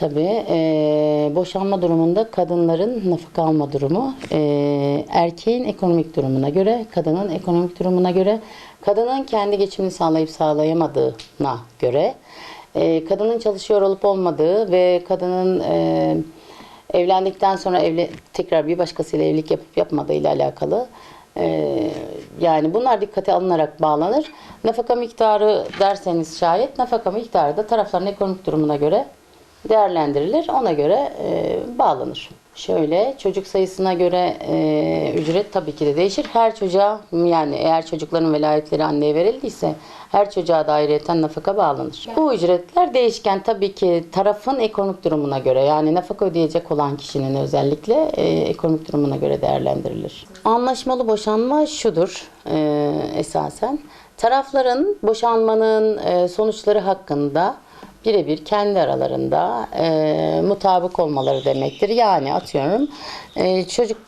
Tabii e, boşanma durumunda kadınların nafaka alma durumu e, erkeğin ekonomik durumuna göre, kadının ekonomik durumuna göre, kadının kendi geçimini sağlayıp sağlayamadığına göre, e, kadının çalışıyor olup olmadığı ve kadının e, evlendikten sonra evli, tekrar bir başkasıyla evlilik yapıp yapmadığı ile alakalı yani bunlar dikkate alınarak bağlanır. Nafaka miktarı derseniz şayet nafaka miktarı da tarafların ekonomik durumuna göre değerlendirilir. Ona göre e, bağlanır. Şöyle çocuk sayısına göre e, ücret tabii ki de değişir. Her çocuğa yani eğer çocukların velayetleri anneye verildiyse her çocuğa da ayrıyeten nafaka bağlanır. Bu ücretler değişken tabii ki tarafın ekonomik durumuna göre yani nafaka ödeyecek olan kişinin özellikle e, ekonomik durumuna göre değerlendirilir. Anlaşmalı boşanma şudur e, esasen. Tarafların boşanmanın e, sonuçları hakkında birebir kendi aralarında e, mutabık olmaları demektir. Yani atıyorum e, çocuk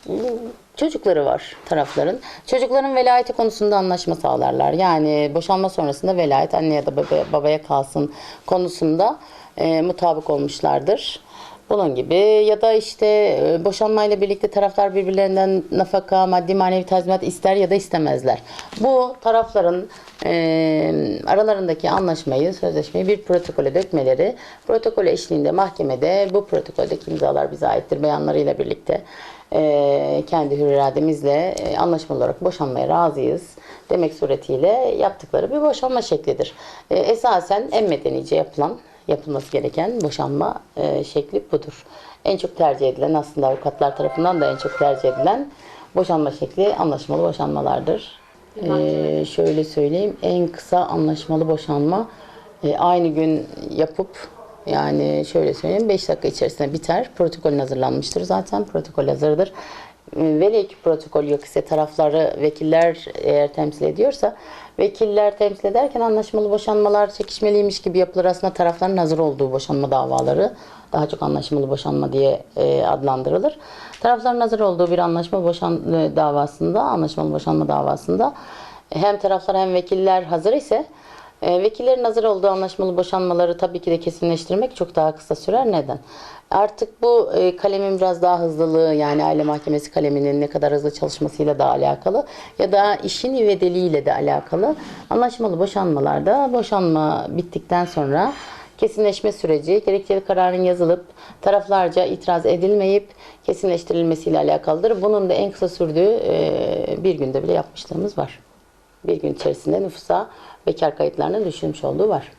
çocukları var tarafların. Çocukların velayeti konusunda anlaşma sağlarlar. Yani boşanma sonrasında velayet anne ya da baba- babaya kalsın konusunda e, mutabık olmuşlardır. Bunun gibi ya da işte e, boşanmayla birlikte taraflar birbirlerinden nafaka, maddi manevi tazminat ister ya da istemezler. Bu tarafların e, aralarındaki anlaşmayı, sözleşmeyi bir protokole dökmeleri, protokol eşliğinde mahkemede bu protokoldeki imzalar bize aittir beyanlarıyla birlikte e, kendi hür irademizle e, anlaşmalı olarak boşanmaya razıyız demek suretiyle yaptıkları bir boşanma şeklidir. E, esasen en medenice yapılan yapılması gereken boşanma e, şekli budur. En çok tercih edilen aslında avukatlar tarafından da en çok tercih edilen boşanma şekli anlaşmalı boşanmalardır. E, şöyle söyleyeyim en kısa anlaşmalı boşanma e, aynı gün yapıp yani şöyle söyleyeyim 5 dakika içerisinde biter. Protokolün hazırlanmıştır zaten. Protokol hazırdır. E, Velev protokol yok ise tarafları vekiller eğer temsil ediyorsa vekiller temsil ederken anlaşmalı boşanmalar çekişmeliymiş gibi yapılır. Aslında tarafların hazır olduğu boşanma davaları daha çok anlaşmalı boşanma diye e, adlandırılır. Tarafların hazır olduğu bir anlaşma boşan e, davasında, anlaşmalı boşanma davasında hem taraflar hem vekiller hazır ise e, vekillerin hazır olduğu anlaşmalı boşanmaları tabii ki de kesinleştirmek çok daha kısa sürer. Neden? Artık bu e, kalemin biraz daha hızlılığı yani aile mahkemesi kaleminin ne kadar hızlı çalışmasıyla da alakalı ya da işin ivedeliğiyle de alakalı anlaşmalı boşanmalarda boşanma bittikten sonra kesinleşme süreci gerekçeli kararın yazılıp taraflarca itiraz edilmeyip kesinleştirilmesiyle alakalıdır. Bunun da en kısa sürdüğü e, bir günde bile yapmışlığımız var bir gün içerisinde nüfusa bekar kayıtlarının düşülmüş olduğu var.